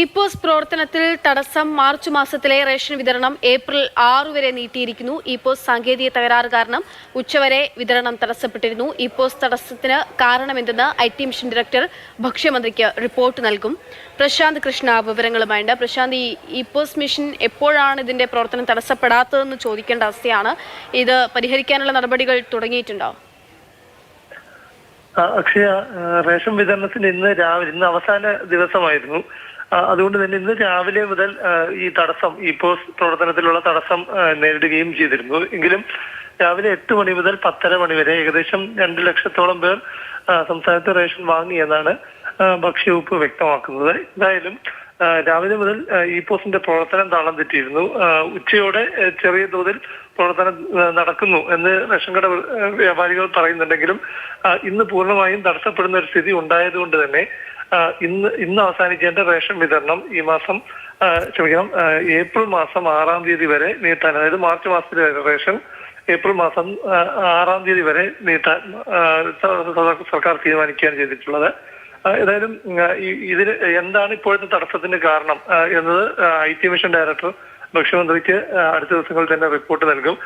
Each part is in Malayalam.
ഇപ്പോസ് പ്രവർത്തനത്തിൽ തടസ്സം മാർച്ച് മാസത്തിലെ റേഷൻ വിതരണം ഏപ്രിൽ ആറു വരെ നീട്ടിയിരിക്കുന്നു. ഇപ്പോസ് സാങ്കേതിക തകരാറ് കാരണം ഉച്ചവരെ വിതരണം തടസ്സപ്പെട്ടിരുന്നു. ഇപ്പോസ് തടസ്സത്തിന് കാരണമെന്തെന്ന് ഐ ടി മിഷൻ ഡയറക്ടർ ഭക്ഷ്യമന്ത്രിക്ക് റിപ്പോർട്ട് നൽകും. പ്രശാന്ത് കൃഷ്ണ വിവരങ്ങളുമായുണ്ട്. പ്രശാന്ത് ഈ ഇപ്പോസ് മിഷൻ എപ്പോഴാണ് ഇതിന്റെ പ്രവർത്തനം തടസ്സപ്പെടാത്തതെന്ന് ചോദിക്കേണ്ട അവസ്ഥയാണ്. ഇത് പരിഹരിക്കാനുള്ള നടപടികൾ തുടങ്ങിയിട്ടുണ്ടോ? അക്ഷയ റേഷൻ വിതരണത്തിന് ഇന്ന് രാവിലെ ഇന്ന് അവസാന ദിവസമായിരുന്നു. അതുകൊണ്ട് തന്നെ ഇന്ന് രാവിലെ മുതൽ ഈ തടസ്സം പോസ്റ്റ് പ്രവർത്തനത്തിലുള്ള തടസ്സം നേരിടുകയും ചെയ്തിരുന്നു. എങ്കിലും രാവിലെ എട്ട് മണി മുതൽ പത്തര മണി വരെ ഏകദേശം രണ്ട് ലക്ഷത്തോളം പേർ സംസ്ഥാനത്ത് റേഷൻ വാങ്ങി എന്നാണ് ആ, ഭക്ഷ്യവകുപ്പ് വ്യക്തമാക്കുന്നത്. എന്തായാലും രാവിലെ മുതൽ ഇ പോസ്റ്റിന്റെ പ്രവർത്തനം താളം തെറ്റിയിരുന്നു. ഉച്ചയോടെ ചെറിയ തോതിൽ പ്രവർത്തനം നടക്കുന്നു എന്ന് റേഷൻ കട വ്യാപാരികൾ പറയുന്നുണ്ടെങ്കിലും ഇന്ന് പൂർണമായും തടസ്സപ്പെടുന്ന ഒരു സ്ഥിതി ഉണ്ടായതുകൊണ്ട് തന്നെ ഇന്ന് ഇന്ന് അവസാനിക്കേണ്ട റേഷൻ വിതരണം ഈ മാസം ക്ഷമിക്കണം ഏപ്രിൽ മാസം ആറാം തീയതി വരെ നീട്ടാൻ അതായത് മാർച്ച് മാസത്തിലെ റേഷൻ ഏപ്രിൽ മാസം ആറാം തീയതി വരെ നീട്ടാൻ സർക്കാർ തീരുമാനിക്കുകയാണ് ചെയ്തിട്ടുള്ളത്. ഏതായാലും ഇതിന് എന്താണ് ഇപ്പോഴത്തെ തടസ്സത്തിന്റെ കാരണം എന്നത് ഐ ടി മിഷൻ ഡയറക്ടർ ഭക്ഷ്യമന്ത്രിക്ക് അടുത്ത ദിവസങ്ങളിൽ തന്നെ റിപ്പോർട്ട് നൽകും.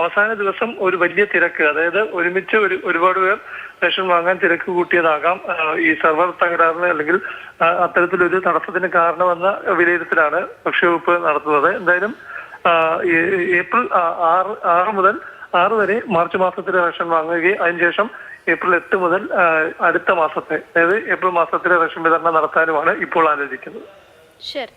അവസാന ദിവസം ഒരു വലിയ തിരക്ക് അതായത് ഒരുമിച്ച് ഒരു ഒരുപാട് പേർ റേഷൻ വാങ്ങാൻ തിരക്ക് കൂട്ടിയതാകാം. ഈ സെർവർ തകരാറിന് അല്ലെങ്കിൽ അത്തരത്തിലൊരു തടസ്സത്തിന് കാരണമെന്ന വിലയിരുത്തലാണ് ഭക്ഷ്യവകുപ്പ് നടത്തുന്നത്. എന്തായാലും ഏപ്രിൽ ആറ് ആറ് മുതൽ ആറ് വരെ മാർച്ച് മാസത്തിലെ റേഷൻ വാങ്ങുകയും അതിനുശേഷം ഏപ്രിൽ എട്ട് മുതൽ അടുത്ത മാസത്തെ അതായത് ഏപ്രിൽ മാസത്തിലെ റേഷൻ വിതരണം നടത്താനുമാണ് ഇപ്പോൾ ആലോചിക്കുന്നത്. ശരി.